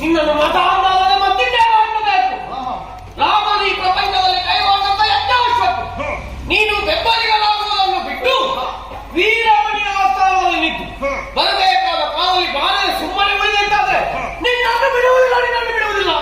ನಿನ್ನನ್ನು ಮತ ಮತ್ತಿಂದೇ ಮಾಡಬೇಕು ರಾಮನು ಈ ಪ್ರಪಂಚದಲ್ಲಿ ಕೈಗೊಂಡಂತ ಯಜ್ಞಾವಶ್ಯಕ ನೀನು ಬೆಂಬಲಿಗಳಾಗುವುದನ್ನು ಬಿಟ್ಟು ವೀರಮಣಿಯ ಸ್ಥಾನದಲ್ಲಿ ನಿಂತು. ಬರಬೇಕಾದ ಕಾಲದಲ್ಲಿ ಬಾರದೆ ಸುಮ್ಮನೆ ಉಳಿದಂತಾದ್ರೆ ನಿನ್ನನ್ನು ಬಿಡುವುದಿಲ್ಲ ನಿನ್ನನ್ನು ಬಿಡುವುದಿಲ್ಲ.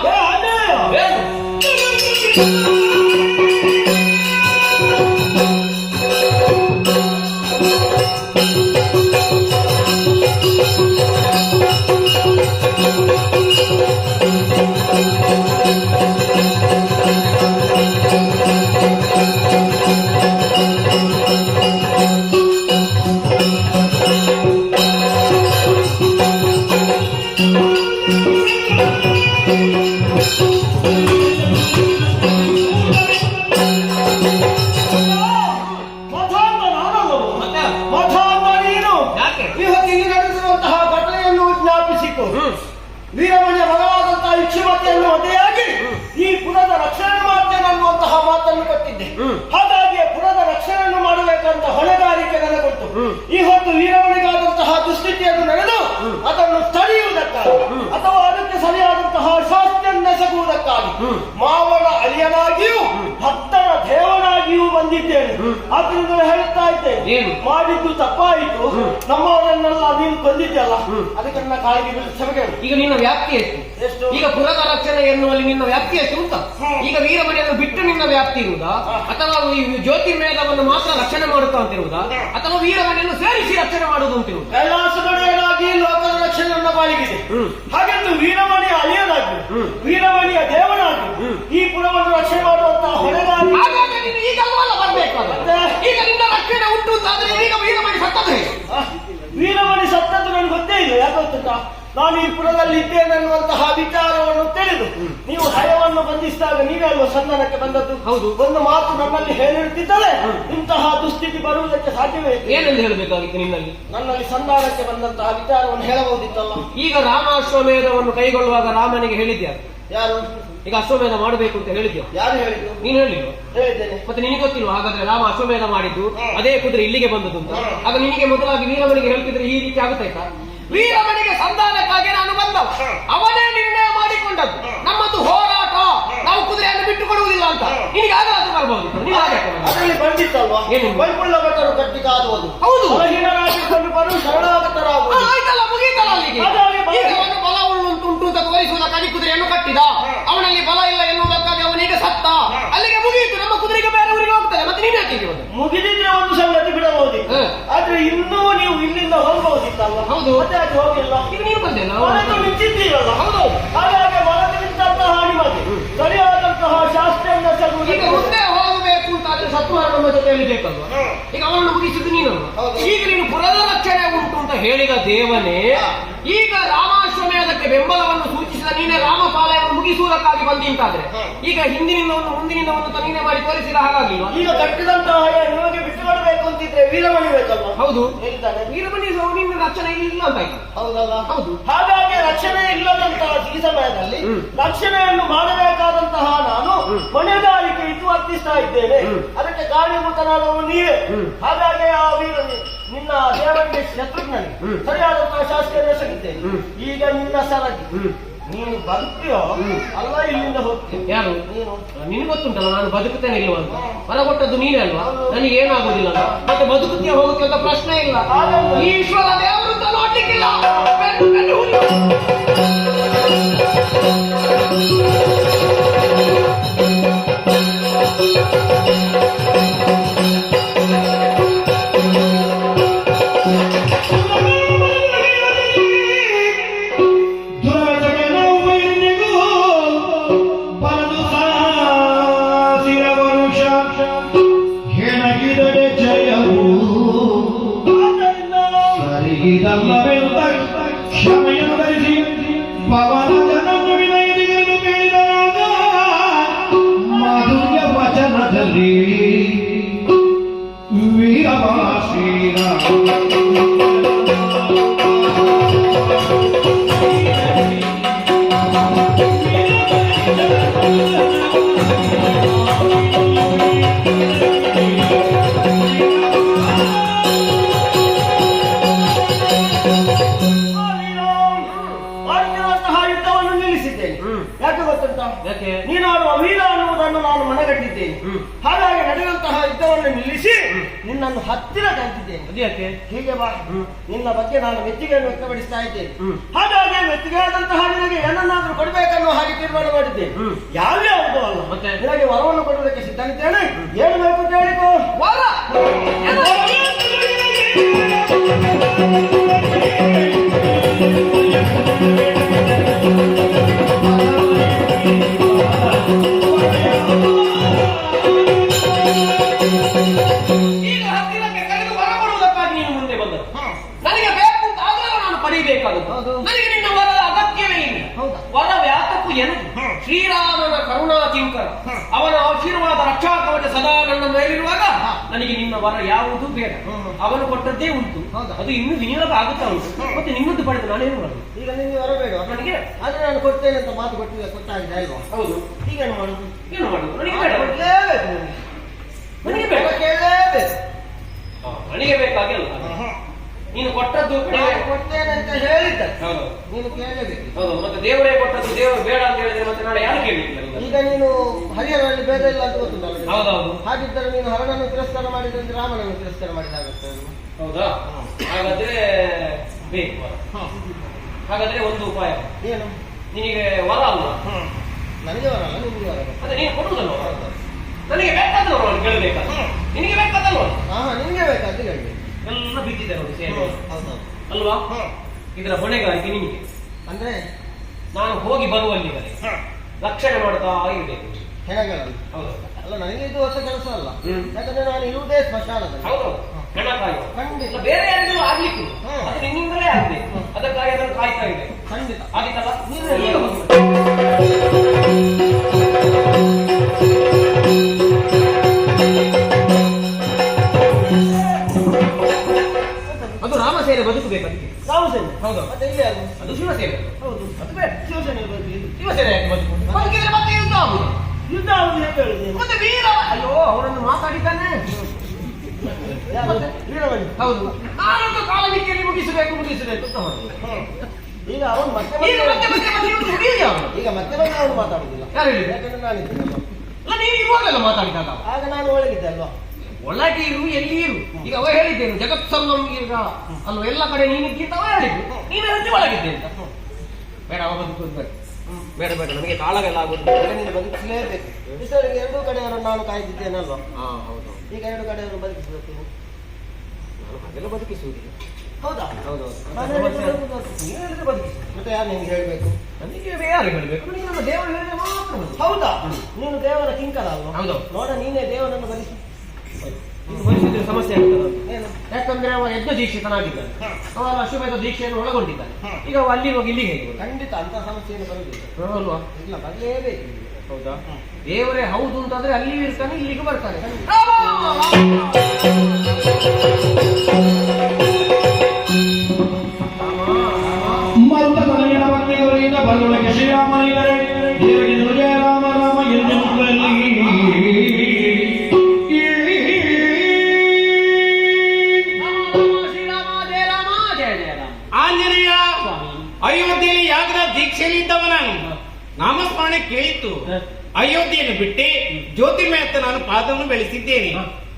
ಜ್ಞಾಪಿಸಿತು ವೀರಮಣ್ಯ ಬಲವಾದಂತಹ ಇಕ್ಷಿಮತಿಯನ್ನು ಮದುವೆಯಾಗಿ ಈ ಪುರದ ರಕ್ಷಣೆ ಮಾಡ್ತೇನೆ ಅನ್ನುವಂತಹ ಮಾತನ್ನು ಕೊಟ್ಟಿದ್ದೆ. ಹಾಗಾಗಿ ಪುರದ ರಕ್ಷಣೆಯನ್ನು ಮಾಡಬೇಕಂತ ಹೊಣೆಗಾರಿಕೆ ನನಗೊತ್ತು ಈ ಹೊತ್ತು ವೀರಮಣಿಗಾದಂತಹ ದುಸ್ಥಿತಿಯನ್ನು ನಡೆದು ಅದನ್ನು ತಡೆಯುವುದಕ್ಕಾಗಿ ಏನು? ಮಾಡಿದ್ದು ತಪ್ಪಾಯಿತು. ನಮ್ಮವರನ್ನೆಲ್ಲ ನೀನು ಕೊಂದಿದ್ದಲ್ಲ ಅದಕ್ಕೆ ನನ್ನ ಬೀಳು. ಕ್ಷಮೆ ಈಗ ನಿನ್ನ ವ್ಯಾಪ್ತಿ ಎಷ್ಟು? ಎಷ್ಟು? ಈಗ ಪುರದ ರಕ್ಷಣೆ ಎನ್ನುವಲ್ಲಿ ನಿನ್ನ ವ್ಯಾಪ್ತಿ ಎಷ್ಟು ಹ್ಮ್. ಈಗ ವೀರಮಣಿಯನ್ನು ಬಿಟ್ಟು ನಿನ್ನ ವ್ಯಾಪ್ತಿ ಇರುವುದಾ ಅಥವಾ ಈ ಜ್ಯೋತಿರ್ಮೇಧವನ್ನು ಮಾತ್ರ ರಕ್ಷಣೆ ಮಾಡುತ್ತಾ ಅಂತಿರುವುದಾ? ಅಥವಾ ವೀರಮಣಿಯನ್ನು ಸೇರಿಸಿ ರಕ್ಷಣೆ ಮಾಡುವುದು ಅಂತಿರುವುದು? ಕೈಲಾಸದೊಡೆಯನಾಗಿ ಲೋಕದ ರಕ್ಷಣೆ ನನ್ನ ಬಾಳಿಗಿದೆ. ಹಾಗೆಂದು ವೀರಮಣಿಯ ಅಳಿಯನಾಗಿ. ವೀರಮಣಿಯ ದೇವನಾಗಿ ಈ ಪುರವನ್ನು ರಕ್ಷಣೆ ಮಾಡುವಂತಹ ಹೊಣೆಗಾರಿ ನೀನು ಈಗಲ್ವಲ್ಲ ಬರ್ಬೇಕಾದ್ರೆ ಮತ್ತೆ? ಈಗ ನಿನ್ನ ರಕ್ಷಣೆ ಉಂಟು ಅಂತಾದ್ರೆ ಈಗ ವೀರಮಣಿ ಸತ್ತದ್ದು ಹೇಗೆ? ಆ, ವೀರಮಣಿ ಸತ್ತದ್ದು ನನಗೆ ಗೊತ್ತೇ ಇಲ್ಲ ನಾನು ಈ ಪುರದಲ್ಲಿ ಇದ್ದೇನೆ ಅನ್ನುವಂತಹ ವಿಚಾರವನ್ನು ತಿಳಿದು ನೀವು ಹಯವನ್ನು ಬಂಧಿಸಿದಾಗ ನೀವೇ ಅಲ್ವಾ ಸಂಧಾನಕ್ಕೆ ಬಂದದ್ದು? ಹೌದು. ಒಂದು ಮಾತು ನಮ್ಮಲ್ಲಿ ಹೇಳಿರ್ತಿದ್ದರೆ ಇಂತಹ ದುಸ್ಥಿತಿ ಬರುವುದಕ್ಕೆ ಸಾಧ್ಯವೇ ಏನೆಂದು ಹೇಳಬೇಕಾಗಿತ್ತು ನಿನ್ನಲ್ಲಿ? ನನ್ನಲ್ಲಿ ಸಂಧಾನಕ್ಕೆ ಬಂದಂತಹ ವಿಚಾರವನ್ನು ಹೇಳಬಹುದಿತ್ತಲ್ಲ. ಈಗ ರಾಮಾಶ್ವಮೇಧವನ್ನು ಕೈಗೊಳ್ಳುವಾಗ ರಾಮನಿಗೆ ಹೇಳಿದ್ಯಾ? ಯಾರು? ಈಗ ಅಶ್ವಮೇಧ ಮಾಡಬೇಕು ಅಂತ ಹೇಳಿದ್ಯೋ? ಯಾರು ಹೇಳಿದ್ರು ನೀನು ಹೇಳಿದ್ರು ಹೇಳಿದ್ದೇನೆ. ಮತ್ತೆ ನಿನಗೆ ಗೊತ್ತಿಲ್ವಾ ಹಾಗಾದ್ರೆ ರಾಮ ಅಶ್ವಮೇಧ ಮಾಡಿದ್ದು? ಅದೇ ಕುದುರೆ ಇಲ್ಲಿಗೆ ಬಂದದ್ದು ಅಂತ. ಆಗ ನಿನಗೆ ಮೊದಲಾಗಿ ನೀರವನಿಗೆ ಹೇಳ್ತಿದ್ರೆ ಈ ರೀತಿ ಆಗುತ್ತಾಯ್ತಾ? ವೀರಮಣಿಗೆ ಸಂಧಾನಕ್ಕಾಗಿ ನಾನು ಬಂದವ. ಅವನೇ ನಿರ್ಣಯ ಮಾಡಿಕೊಂಡದ್ದು. ನಮ್ಮದು ಹೋರಾಟ. ನಾವು ಕುದುರೆಯನ್ನು ಬಿಟ್ಟು ಕೊಡುವುದಿಲ್ಲ ಅಂತ ನಿನಗೆ ಆಗಲಾದ್ರೂ ಬರಬಹುದು. ಅದರಲ್ಲಿ ಬಂದಿತ್ತಲ್ವಾ? ಭಟ್ಟರು ಕಾದುವುದು ಹೌದು. ಬರು ಶರಣಾಗತರಾಗುವುದು. ಆಯ್ತಲ್ಲ ಮುಗೀತಲ್ಲ ಅಲ್ಲಿಗೆ. ಬಲ- ಈಗ ಅವನು ಬಲ ಉಂಟು ಅಂತ ತೋರಿಸುವುದಕ್ಕಾಗಿ ಕುದುರೆಯನ್ನು ಕಟ್ಟಿದ. ಅವನಲ್ಲಿ ಬಲ ಇಲ್ಲ ಎನ್ನುವುದಕ್ಕಾಗಿ ಅವನಿಗೆ ಸತ್ತ ಅಲ್ಲಿಗೆ ಮುಗಿಯಿತು ನಮ್ಮ ಕುದುರೆಗೆ ಬೇರೆ ಊರಿಗೆ ಹೋಗ್ತದೆ ಮತ್ತೆ ನೀನು ಯಾಕೆ ಹೀಗೆ ಬಂದೆ? ಮುಗಿದಿದ್ರೆ ಒಂದು ಸಂಗತಿ ಬಿಡಬಹುದಿತ್ತು ಹ್ಮ್. ಆದ್ರೆ ಇನ್ನೂ ನೀವು ಇಲ್ಲಿಂದ ಹೋಗಿಲ್ಲ. ಈಗ ಬಂದೇನ ನಿಂತಿದ್ದೀರಲ್ಲ ಹೌದು ಹಾಗಾಗಿ ನಿಂತಹ ಸರಿಯಾದಂತಹ ಶಾಸ್ತ್ರೀಯ ಈಗ ಮುಂದೆ ಹೋಗಬೇಕು ಅಂತ ಆದ್ರೆ ಸತ್ವರ ನಮ್ಮ ಜೊತೆಯಲ್ಲಿ ಬೇಕಲ್ವಾ? ಈಗ ಅವನನ್ನು ಮುಗಿಸಿದ್ದು ನೀನಲ್ವ. ಈಗ ನೀನು ಪುರದ ರಕ್ಷಣೆ ಉಂಟು ಅಂತ ಹೇಳಿದ ದೇವನೇ ಹಾ. ಈಗ ಅದಕ್ಕೆ ಬೆಂಬಲವನ್ನು ಸೂಚಿಸಿದ ನೀನೇ ರಾಮಪಾಲಯನ್ನು ಮುಗಿಸುವುದಕ್ಕಾಗಿ ಬಂದಿಂತಾದ್ರೆ. ಹಿಂದಿನಿಂದ ಈಗ ಹಿಂದಿನಿಂದವನ್ನು ಒಂದು ನೀನೇ ಮಾಡಿ ತೋರಿಸಿದ ಹಾಗಾಗಿ ಈಗ ಕಟ್ಟಿದಂತಹ ನಿಮಗೆ ಬಿಟ್ಟು ಬಿಟ್ಟುಕೊಡ್ಬೇಕು ಅಂತಿದ್ರೆ ವೀರಮಣಿ ಬೇಕಲ್ವಾ? ಹೌದು. ವೀರಮಣಿ ನಿನ್ನ ರಕ್ಷಣೆ ಇಲ್ಲ ಅಂತ ಹೌದಲ್ಲ? ಹೌದು. ಹಾಗಾಗಿ ರಕ್ಷಣೆ ಇಲ್ಲದಂತಹ ಈ ಸಮಯದಲ್ಲಿ ರಕ್ಷಣೆಯನ್ನು ಮಾಡಬೇಕಾದಂತಹ ನಾನು ಮನೆಗಾರಿಕೆ ಹೊಣೆಗಾರಿಕೆ ಇದ್ದು ವರ್ತಿಸ್ತಾ ಇದ್ದೇನೆ. ಅದಕ್ಕೆ ಕಾರ್ಯಭೂತನಾದವನು ನೀವೇ. ಹಾಗಾಗಿ ಆ ವೀರ ನಿನ್ನ ದೇವರಿಗೆ ಶತ್ರುಘ್ನಲ್ಲಿ ಸರಿಯಾದ ಎಸಗಿದ್ದೇನೆ ಹ್ಮ್. ಈಗ ನಿನ್ನ ಸಲಗಿ. ನೀನು ಹ್ಮ್. ಅಲ್ಲ ಇಲ್ಲಿಂದ ಹೋಗ್ತೀನಿ ಯಾರು? ನೀನು. ನಿನಗೆ ಗೊತ್ತುಂಟಲ್ಲ ನಾನು ಬದುಕುತ್ತೇನೆ ಇಲ್ವ ಅಂತ ಮರ ಕೊಟ್ಟದ್ದು ನೀನೇ ಅಲ್ವಾ. ನನಗೆ ಏನಾಗುದಿಲ್ಲ. ಮತ್ತೆ ಬದುಕುತ್ತೀಯ ಹೋಗುತ್ತೆ ಅಂತ ಪ್ರಶ್ನೆ ಇಲ್ಲ. ಈಶ್ವರ ದೇವರು ಅಂತ ನೋಡ್ಲಿಕ್ಕಿಲ್ಲ. দিদার লাভে তাই সামিয়ান দাইজি বাবা না জানা নবী নাই দিগে নবী দাদা মাধুর্য বচন ধরে বীরবাসীরা ಯಾಕೆ ಗೊತ್ತುಂಟ? ನೀನು ಅವನು ಅನ್ನುವುದನ್ನು ನಾನು ಮನಗಟ್ಟಿದ್ದೇನೆ. ಹಾಗಾಗಿ ನಡೆಯುವಂತಹ ಯುದ್ಧವನ್ನು ನಿಲ್ಲಿಸಿ ನಿನ್ನನ್ನು ಹತ್ತಿರ ಕರೆದಿದ್ದೇನೆ ಹೀಗೆ ಬಾ. ನಿನ್ನ ಬಗ್ಗೆ ನಾನು ಮೆಚ್ಚುಗೆಯನ್ನು ವ್ಯಕ್ತಪಡಿಸ್ತಾ ಇದ್ದೇನೆ. ಹಾಗಾಗಿ ಮೆಚ್ಚುಗೆಯಾದಂತಹ ನಿನಗೆ ಏನನ್ನಾದ್ರೂ ಕೊಡಬೇಕನ್ನೋ ಹಾಗೆ ತೀರ್ಮಾನ ಮಾಡಿದ್ದೇನೆ. ಯಾವ್ಯಾವುದು ಅಲ್ಲ. ಮತ್ತೆ? ನಿನಗೆ ವರವನ್ನು ಕೊಡುವುದಕ್ಕೆ ಸಿದ್ಧನಿದ್ದೇನೆ. ಏನು ಬೇಕು ಕೇಳಿಕೋ. ವರ. ಹೌದು. ನನಗೆ ನಿನ್ನ ವರದ ಅಗತ್ಯವೇ ಇಲ್ಲ? ವರ ವ್ಯಾಪಕು ಏನು ಶ್ರೀರಾಮನ ಕರುಣಾ ಚಿಂಕರ ಅವನ ಆಶೀರ್ವಾದ ರಕ್ಷಾ ಕವಚ ಸದಾ ನನ್ನ ಮೇಲಿರುವಾಗ ನನಗೆ ನಿನ್ನ ವರ ಯಾವುದು ಬೇಡ. ಅವನು ಕೊಟ್ಟದ್ದೇ ಉಂಟು. ಹೌದು? ಅದು ಇನ್ನು ವಿನಿಯೋಗ ಆಗುತ್ತಾ ಉಂಟು. ಮತ್ತೆ ನಿಮ್ಮದು ಪಡೆದು ನಾನೇನು ಮಾಡುದು? ಈಗ ನಿಮಗೆ ವರ ಬೇಡ. ನನಗೆ? ಆದ್ರೆ ನಾನು ಕೊಡ್ತೇನೆ ಅಂತ ಮಾತು ಕೊಟ್ಟಿಲ್ಲ ಕೊಟ್ಟಾಗಿದೆ ಅಲ್ವಾ? ಹೌದು. ಈಗೇನು ಮಾಡುದು? ಏನು ಮಾಡುದು? ನನಗೆ ಬೇಡ. ನಿನಗೆ. ಬೇಡ. ಕೇಳಲೇಬೇಕು ನನಗೆ ಬೇಕಾಗಿಲ್ಲ ನೀನು ಕೊಟ್ಟದ್ದು ನಾನು ಬೇಡ. ಕೊಡ್ತೇನೆ ಅಂತ ಹೇಳಿದ್ದ. ಹೌದು. ನೀನು ಕೇಳಬೇಕು. ಹೌದು ಮತ್ತೆ ದೇವರೇ ಕೊಟ್ಟದ್ದು ದೇವರು ಬೇಡ ಅಂತ ಹೇಳಿದ್ರೆ ಮತ್ತೆ ನಾಳೆ ಯಾರು ಕೇಳಿಲ್ಲ ಈಗ ನೀನು ಹರಿಯರಲ್ಲಿ ಬೇಡ ಇಲ್ಲ ಅಂತ ಗೊತ್ತು. ಹೌದೌದು. ಹಾಗಿದ್ದರೆ ನೀನು ಹರನನ್ನು ತಿರಸ್ಕಾರ ಮಾಡಿದಂತೆ ರಾಮನನ್ನು ತಿರಸ್ಕಾರ ಮಾಡಿದಾಗುತ್ತೆ ಹೌದಾ? ಹಾಗಾದ್ರೆ ಬೇಕು. ಹಾಗಾದ್ರೆ ಒಂದು ಉಪಾಯ. ಏನು? ನಿನಗೆ ವರ ಅಲ್ಲ ನನಗೆ ವರ ಅಲ್ಲ ನಿಮಗೆ ವರ ಅದೇ ನೀನು ಕೊಡುವುದಲ್ಲ. ನನಗೆ ಬೇಕಾದ್ರೆ ಅವನು ಕೇಳಬೇಕಾದ ನಿನಗೆ ಬೇಕಾದಲ್ವ ಹಾ ನಿನಗೆ ಬೇಕಾದ್ರೆ ಹೇಳಿ ಎಲ್ಲ ಬಿದ್ದಿದೆ ನೋಡಿ ಸೇನೆ ಹೌದು ಅಲ್ವಾ? ಇದರ ಹೊಣೆಗಾರಿಕೆ ನಿಮಗೆ. ಅಂದ್ರೆ? ನಾನು ಹೋಗಿ ಬರುವಲ್ಲಿ ರಕ್ಷಣೆ ಮಾಡ್ತಾ ಇರಬೇಕು. ಹೆಣಗಳಲ್ಲಿ ಹೌದು. ಅಲ್ಲ ನನಗೆ ಇದು ಹೊಸ ಕೆಲಸ ಅಲ್ಲ. ಯಾಕಂದ್ರೆ ನಾನು ಇರುವುದೇ ಸ್ಮಶಾನದಲ್ಲಿ. ಹೌದು. ಖಂಡಿತ. ಬೇರೆ ಯಾರಿಗೂ ಆಗ್ಲಿಕ್ಕೆ. ಅದು ನಿನ್ನಿಂದಲೇ ಆಗ್ಬೇಕು. ಅದಕ್ಕಾಗಿ ಅದನ್ನು ಕಾಯ್ತಾ ಇದೆ ಖಂಡಿತ. ಆಗಿತ್ತಲ್ಲ? ಹೌದು. ಅದು. ಅದು ಶಿವಸೇನೆ. ಹೌದು. ಅದು ಬೇಡ. ಶಿವಸೇನೆ. ಶಿವಸೇನೆ ಯಾಕೆ ಬದುಕು ಬದುಕಿದ್ರೆ ಮತ್ತೆ ಯುದ್ಧ ಆಗುದು. ಯುದ್ಧ ಆಗುದು ಅಂತ ಹೇಳುದು? ಮತ್ತೆ ವೀರ ಅಯ್ಯೋ ಅವರನ್ನು ಮಾತಾಡಿದ್ದಾನೆ. ಹೌದು. ನಾನೊಂದು ಕಾಲಮಿತಿಯಲ್ಲಿ ಮುಗಿಸಬೇಕು ಮುಗಿಸಬೇಕು ಅಂತ ಹೊರಟು. ಈಗ ಅವನು ಮತ್ತೆ ಮತ್ತೆ ಬಂದ- ಮತ್ತೆ ಮತ್ತೆ ಇವತ್ತು ಹಿಡಿಯಲಿ ಅವನು. ಈಗ ಮತ್ತೆ ಬಂದ ಅವನು ಮಾತಾಡುದಿಲ್ಲ. ಯಾರು ಹೇಳಿದ್ರು? ಯಾಕಂದ್ರೆ ನಾನು ಅಲ್ಲ ನೀನು ಇರುವಾಗಲ್ಲ ಮಾತಾಡಿದಾಗ. ಆಗ ನಾನು ಒಳಗಿದ್ದೆ ಅಲ್ವಾ? ಒಳಗೆ ಇರು ಎಲ್ಲಿ ಇರು. ಈಗ ಅವ ಹೇಳಿದ್ದೇನು ಜಗತ್ ಸರ್ವಂ ಈಗ ಅಲ್ವ ಎಲ್ಲ ಕಡೆ ನೀನು ಅವ ಹೇಳಿದ್ದು. ನೀನು ಹೆಚ್ಚು ಒಳಗಿದ್ದೆ ಅಂತ. ಬೇಡ ಅವ ಬದುಕುದು ಬೇಡ ಬೇಡ ಬೇಡ ನಮಗೆ ಕಾಳಗೆಲ್ಲ ಆಗುತ್ತೆ ನೀನು ಬದುಕಿಸಲೇಬೇಕು. ಇಷ್ಟೊಳಗೆ ಎರಡೂ ಕಡೆಯವರು ನಾನು ಕಾಯ್ದಿದ್ದೇನಲ್ವಾ? ಹಾ ಹೌದು. ಈಗ ಎರಡು ಕಡೆಯವರು ಬದುಕಿಸಬೇಕು ನಾನು ಬದುಕಿಸುವುದಿಲ್ಲ. ಹೌದಾ? ಹೌದೌದು. ಬದುಕಿಸು. ಮತ್ತೆ ಯಾರು ನಿಮ್ಗೆ ಹೇಳ್ಬೇಕು? ನನಗೆ ಯಾರು ಹೇಳಬೇಕು? ನೀನು ನಮ್ಮ ದೇವರು ಹೇಳಿದ್ರೆ ಮಾತ್ರ ಹೌದಾ? ನೀನು ದೇವರ ಕಿಂಕಲ್ಲ ಅಲ್ವಾ ಹೌದು. ನೋಡ ನೀನೇ ದೇವರನ್ನು ಬರಿಸಿ ಭವಿಷ್ಯದಲ್ಲಿ ಸಮಸ್ಯೆ ಆಗ್ತದೆ. ಯಾಕಂದ್ರೆ ಅವ ಯಜ್ಞ ದೀಕ್ಷಿತನಾಗಿದ್ದಾನೆ. ಅವ ಅಶ್ವಮೇಧ ದೀಕ್ಷೆಯನ್ನು ಒಳಗೊಂಡಿದ್ದಾನೆ. ಈಗ ಅವ ಅಲ್ಲಿ ಹೋಗಿ ಇಲ್ಲಿಗೆ ಹೇಗೆ ಖಂಡಿತ ಅಂತ ಸಮಸ್ಯೆಯನ್ನು ಬರುವುದಿಲ್ಲ. ಅಲ್ವಾ? ಇಲ್ಲ ಬರಲೇಬೇಕು. ಹೌದಾ? ದೇವರೇ ಹೌದು ಅಂತಂದ್ರೆ ಅಲ್ಲಿ ಇರ್ತಾನೆ ಇಲ್ಲಿಗೆ ಬರ್ತಾನೆ. ಶ್ರೀರಾಮನಿಗರೇ ನಾಮಸ್ಮರಣೆ ಕೇಳಿತು. ಅಯೋಧ್ಯೆಯನ್ನು ಬಿಟ್ಟೆ. ಜ್ಯೋತಿರ್ಮಯತ್ತ ನಾನು ಪಾದವನ್ನು ಬೆಳೆಸಿದ್ದೇನೆ.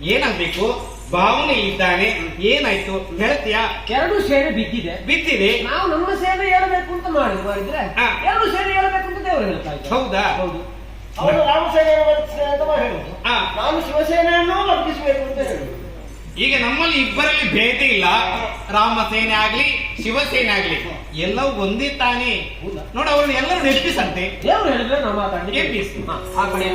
ಏನಾಗ್ಬೇಕು? ಭಾವನೆ ಇದ್ದಾನೆ. ಏನಾಯ್ತು? ಹೇಳ್ತೀಯಾ? ಎರಡು ಸೇರೆ ಬಿದ್ದಿದೆ. ಬಿದ್ದಿದೆ. ನಾವು ನಮ್ಮ ಸೇನೆ ಹೇಳಬೇಕು ಅಂತ ಮಾಡಿದ್ರೆ. ಎರಡು ಸೇನೆ ಹೇಳಬೇಕು ಅಂತ ದೇವರು ಹೇಳ್ತಾ ಇದ್ದಾರೆ. ಹೌದಾ? ಹೌದು. ಅವನು ರಾಮ ಸೇನೆ ಅಂತ ಹೇಳುದು ಆ, ನಾನು ಶಿವಸೇನೆಯನ್ನು ಬದುಕಿಸಬೇಕು ಅಂತ ಹೇಳುದು ಈಗ ನಮ್ಮಲ್ಲಿ ಇಬ್ಬರಲ್ಲಿ ಭೇದ ಇಲ್ಲ. ರಾಮ ಸೇನೆ ಆಗ್ಲಿ ಶಿವಸೇನೆ ಆಗ್ಲಿ ಎಲ್ಲವೂ ಒಂದೇ ತಾನೇ. ನೋಡಿ ಅವ್ರನ್ನ ಎಲ್ಲರೂ ನೆಪ್ಪಿಸಂತೆ. ದೇವರು ಹೇಳಿದ್ರೆ ನಾವು ಎಬ್ಬಿಸು. ಹ, ಆ ಕಡೆ